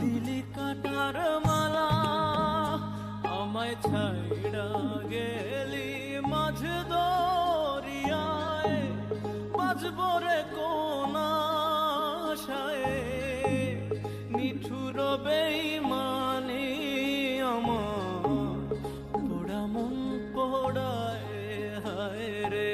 দিলি কাটার মালা, আমায় ছাইড়া গেলি মাঝ দরিয়ায় বাজবরে কোনা আশায়। নিঠুর বেইমানি আমার, পোড়া মন পোড়ায়, হায় রে।